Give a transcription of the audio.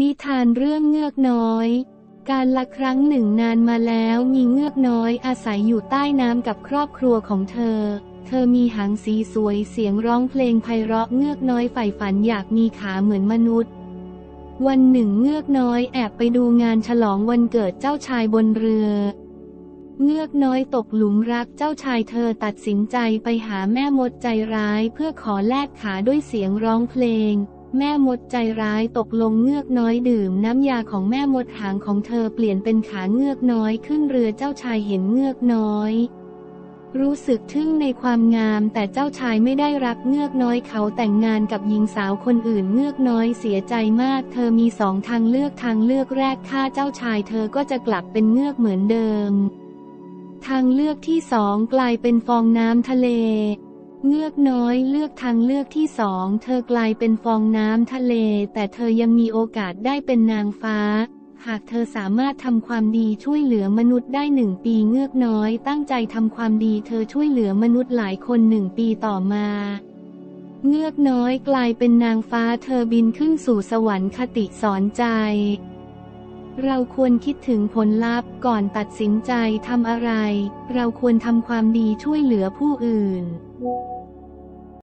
นิทานเรื่องเงือกน้อย การละครั้งหนึ่งนานมาแล้วมีเงือกน้อยอาศัยอยู่ใต้น้ำกับครอบครัวของเธอ เธอมีหางสีสวยเสียงร้องเพลงไพเราะเงือกน้อยใฝ่ฝันอยากมีขาเหมือนมนุษย์ วันหนึ่งเงือกน้อยแอบไปดูงานฉลองวันเกิดเจ้าชายบนเรือ เงือกน้อยตกหลุมรักเจ้าชายเธอตัดสินใจไปหาแม่มดใจร้ายเพื่อขอแลกขาด้วยเสียงร้องเพลง แม่มดใจร้ายตกลงเงือกน้อยดื่มน้ำยาของแม่มดหางของเธอเปลี่ยนเป็นขาเงือกน้อยขึ้นเรือเจ้าชายเห็นเงือกน้อย รู้สึกทึ่งในความงามแต่เจ้าชายไม่ได้รักเงือกน้อยเขาแต่งงานกับหญิงสาวคนอื่นเงือกน้อยเสียใจมาก เธอมีสองทางเลือกทางเลือกแรกฆ่าเจ้าชายเธอก็จะกลับเป็นเงือกเหมือนเดิม ทางเลือกที่สองกลายเป็นฟองน้ำทะเล เงือกน้อยเลือกทางเลือกที่สอง เธอกลายเป็นฟองน้ำทะเล แต่เธอยังมีโอกาสได้เป็นนางฟ้า หากเธอสามารถทำความดีช่วยเหลือมนุษย์ได้หนึ่งปีเงือกน้อย ตั้งใจทำความดีเธอช่วยเหลือมนุษย์หลายคนหนึ่งปีต่อมา เงือกน้อยกลายเป็นนางฟ้าเธอบินขึ้นสู่สวรรค์คติสอนใจ เราควรคิดถึงผลลัพธ์ก่อนตัดสินใจทำอะไร เราควรทำความดีช่วยเหลือผู้อื่น